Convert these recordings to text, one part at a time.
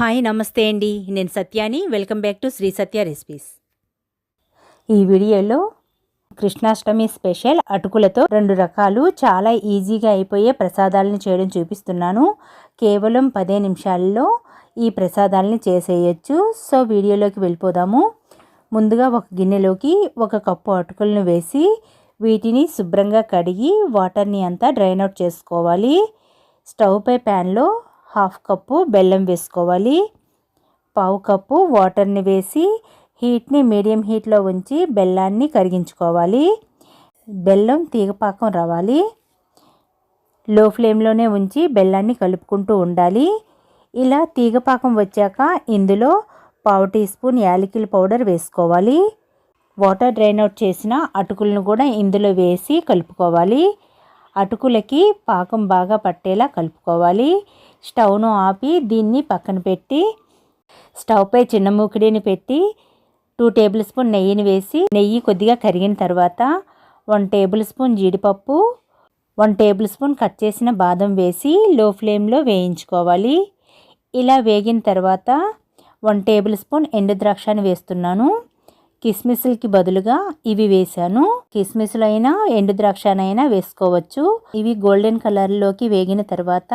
Hi నమస్తే అండి. నేను సత్యాని. Welcome back to Sri Satya recipes. ఈ వీడియోలో కృష్ణాష్టమి స్పెషల్ అటుకులతో రెండు రకాలు చాలా ఈజీగా అయిపోయే ప్రసాదాలను చేయడం చూపిస్తున్నాను. కేవలం పదే నిమిషాల్లో ఈ ప్రసాదాలని చేసేయచ్చు. సో వీడియోలోకి వెళ్ళిపోదాము. ముందుగా ఒక గిన్నెలోకి ఒక కప్పు అటుకులను వేసి వీటిని శుభ్రంగా కడిగి వాటర్ని అంతా డ్రైన్ అవుట్ చేసుకోవాలి. స్టవ్ పై ప్యాన్లో హాఫ్ కప్పు బెల్లం వేసుకోవాలి. పావు కప్పు వాటర్ని వేసి హీట్ని మీడియం హీట్లో ఉంచి బెల్లాన్ని కరిగించుకోవాలి. బెల్లం తీగపాకం రావాలి. లో ఫ్లేమ్లోనే ఉంచి బెల్లాన్ని కలుపుకుంటూ ఉండాలి. ఇలా తీగపాకం వచ్చాక ఇందులో పావు టీ స్పూన్ యాలకిల పౌడర్ వేసుకోవాలి. వాటర్ డ్రైన్ అవుట్ చేసిన అటుకులను కూడా ఇందులో వేసి కలుపుకోవాలి. అటుకులకి పాకం బాగా పట్టేలా కలుపుకోవాలి. స్టవ్ను ఆపి దీన్ని పక్కన పెట్టి స్టవ్పై చిన్న మూకిడిని పెట్టి టూ టేబుల్ స్పూన్ నెయ్యిని వేసి నెయ్యి కొద్దిగా కరిగిన తర్వాత వన్ టేబుల్ స్పూన్ జీడిపప్పు వన్ టేబుల్ స్పూన్ కట్ చేసిన బాదం వేసి లో ఫ్లేమ్లో వేయించుకోవాలి. ఇలా వేగిన తర్వాత వన్ టేబుల్ స్పూన్ ఎండు ద్రాక్షని వేస్తున్నాను. కిస్మిస్లకి బదులుగా ఇవి వేసాను కిస్మిస్లు అయినా ఎండు ద్రాక్షనైనా వేసుకోవచ్చు. ఇవి గోల్డెన్ కలర్లోకి వేగిన తర్వాత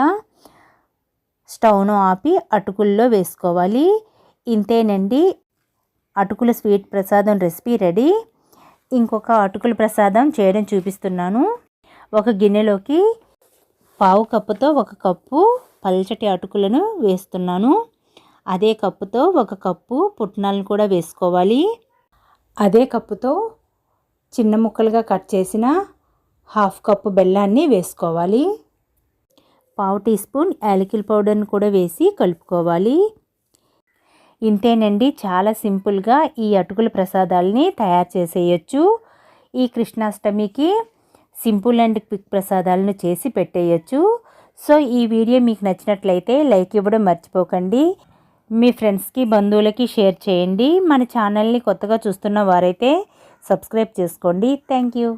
స్టవ్ను ఆపి అటుకుల్లో వేసుకోవాలి. ఇంతేనండి. అటుకుల స్వీట్ ప్రసాదం రెసిపీ రెడీ. ఇంకొక అటుకుల ప్రసాదం చేయడం చూపిస్తున్నాను. ఒక గిన్నెలోకి పావు కప్పుతో ఒక కప్పు పల్చటి అటుకులను వేస్తున్నాను. అదే కప్పుతో ఒక కప్పు పుట్నాలను కూడా వేసుకోవాలి. అదే కప్పుతో చిన్న ముక్కలుగా కట్ చేసిన హాఫ్ కప్పు బెల్లాన్ని వేసుకోవాలి. పావు టీ స్పూన్ యాలకిల్ పౌడర్ని కూడా వేసి కలుపుకోవాలి. ఇంతేనండి. చాలా సింపుల్గా ఈ అటుకుల ప్రసాదాలని తయారు చేసేయచ్చు. ఈ కృష్ణాష్టమికి సింపుల్ అండ్ క్విక్ ప్రసాదాలను చేసి పెట్టేయచ్చు. సో ఈ వీడియో మీకు నచ్చినట్లయితే లైక్ ఇవ్వడం మర్చిపోకండి. మీ ఫ్రెండ్స్కి బంధువులకి షేర్ చేయండి. మన ఛానల్ని కొత్తగా చూస్తున్న వారైతే సబ్స్క్రైబ్ చేసుకోండి. Thank you